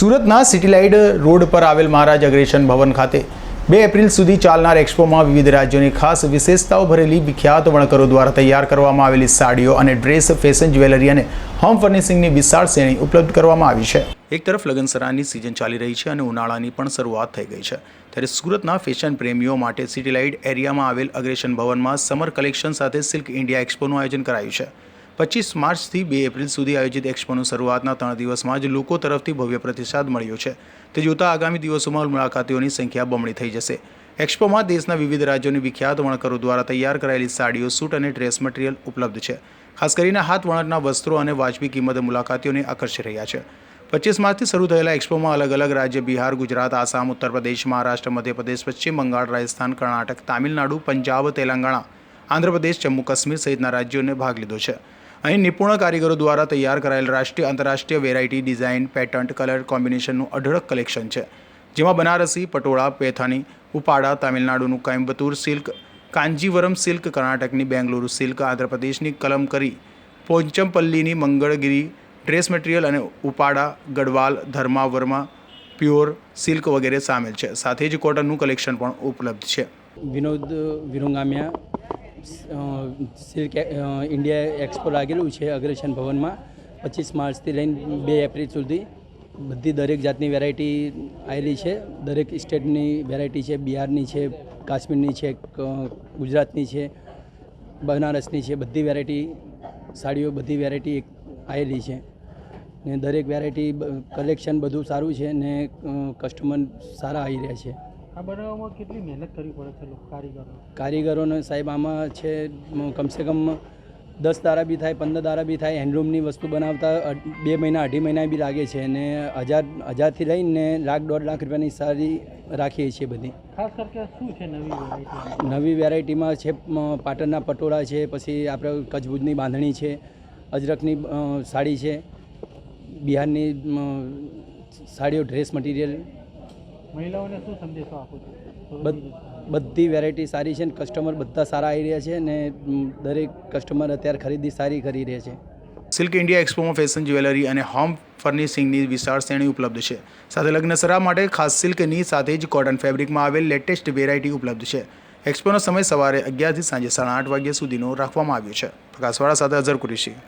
સુરતના city light road પર આવેલ મહારાજ અગ્રેશન ભવન ખાતે બે એપ્રિલ સુધી ચાલનાર એક્સપોમાં વિવિધ રાજ્યોની ખાસ વિશેષતાઓ ભરેલી વિખ્યાત વણકરો દ્વારા તૈયાર કરવામાં આવેલી સાડીઓ અને ડ્રેસ, ફેશન જ્વેલરી અને હોમ ફર્નિશિંગની વિશાળ શ્રેણી ઉપલબ્ધ કરવામાં આવી છે. એક તરફ લગ્નસરાની સિઝન ચાલી રહી છે અને ઉનાળાની પણ શરૂઆત થઈ ગઈ છે. ત્યારે સુરતના ફેશન પ્રેમીઓ માટે સિટીલાઇટ એરિયામાં આવેલ અગ્રેશન ભવનમાં સમર કલેક્શન સાથે સિલ્ક ઇન્ડિયા એક્સપોનું આયોજન કરાયું છે. પચીસ માર્ચથી બે એપ્રિલ સુધી આયોજિત એક્સપોનું શરૂઆતના ત્રણ દિવસમાં જ લોકો તરફથી ભવ્ય પ્રતિસાદ મળ્યો છે. તે જોતાં આગામી દિવસોમાં મુલાકાતીઓની સંખ્યા બમણી થઈ જશે. એક્સપોમાં દેશના વિવિધ રાજ્યોની વિખ્યાત વણકરો દ્વારા તૈયાર કરાયેલી સાડીઓ, સૂટ અને ડ્રેસ મટીરિયલ ઉપલબ્ધ છે. ખાસ કરીને હાથ વણતના વસ્ત્રો અને વાજબી કિંમતે મુલાકાતીઓને આકર્ષી રહ્યા છે. પચીસ માર્ચથી શરૂ થયેલા એક્સપોમાં અલગ અલગ રાજ્ય બિહાર, ગુજરાત, આસામ, ઉત્તર પ્રદેશ, મહારાષ્ટ્ર, મધ્યપ્રદેશ, પશ્ચિમ બંગાળ, રાજસ્થાન, કર્ણાટક, તામિલનાડુ, પંજાબ, તેલંગાણા આંધ્રપ્રદેશ જમ્મુ કાશ્મીર સહિતના રાજ્યોને ભાગ લીધો છે. અહીં નિપુણ કારીગરો દ્વારા તૈયાર કરાયેલ રાષ્ટ્રીય આંતરરાષ્ટ્રીય વેરાયટી ડિઝાઇન, પેટન્ટ, કલર કોમ્બિનેશનનું અઢળક કલેક્શન છે. જેમાં બનારસી, પટોળા, પેથાની, ઉપાડા, તામિલનાડુનું કોઇમ્બતુર સિલ્ક, કાંજીવરમ સિલ્ક, કર્ણાટકની બેંગલુરુ સિલ્ક, આંધ્રપ્રદેશની કલમકરી, પોંચમપલ્લીની મંગળગીરી, ડ્રેસ મટીરિયલ અને ઉપાડા, ગઢવાલ, ધર્માવર્મા, પ્યોર સિલ્ક વગેરે સામેલ છે. સાથે જ કોટનનું કલેક્શન પણ ઉપલબ્ધ છે. Vinod Virungamiya silk India expo લાગેલું છે અગ્રેશન ભવનમાં. પચીસ માર્ચથી લઈને બે એપ્રિલ સુધી બધી દરેક જાતની વેરાયટી આવેલી છે. દરેક સ્ટેટની વેરાયટી છે. બિહારની છે, કાશ્મીરની છે ગુજરાતની છે, બનારસની છે. બધી વેરાયટી, સાડીઓ બધી વેરાયટી આવેલી છે. ને દરેક વેરાયટી કલેક્શન બધું સારું છે ને કસ્ટમર સારા આવી રહ્યા છે. આ બનાવવામાં કેટલી મહેનત કરવી પડે છે લોકો કારીગરો? કારીગરોને સાહેબ આમાં છે કમસે કમ દસ દારા બી થાય પંદર દારા બી થાય હેન્ડલૂમની વસ્તુ બનાવતા બે મહિના અઢી મહિના બી લાગે છે અને હજાર હજારથી લઈને લાખ દોઢ લાખ રૂપિયાની સારી રાખીએ છીએ બધી. ખાસ કરીને શું છે નવી નવી વેરાયટીમાં છે પાટણના પટોળા છે પછી આપણે કચ્છભુજની બાંધણી છે અજરકની સાડી છે બિહારની સાડીઓ ડ્રેસ મટીરિયલ મહિલાઓને શું સંદેશો આપો છો? બધ- બધી વેરાયટી સારી છે ને કસ્ટમર બધા સારા આવી રહ્યા છે ને દરેક કસ્ટમર અત્યારે ખરીદી સારી કરી રહ્યા છે. સિલ્ક ઇન્ડિયા એક્સપોમાં ફેશન જ્વેલરી અને હોમ ફર્નિશિંગની વિશાળ શ્રેણી ઉપલબ્ધ છે. સાથે લગ્નસરા માટે ખાસ સિલ્કની સાથે જ કોટન ફેબ્રિકમાં આવેલ લેટેસ્ટ વેરાયટી ઉપલબ્ધ છે. એક્સપોનો સમય સવારે અગિયારથી સાંજે સાડા આઠ વાગ્યા સુધીનો રાખવામાં આવ્યો છે. પ્રકાશવાળા સાથે અઝર કુરેશી.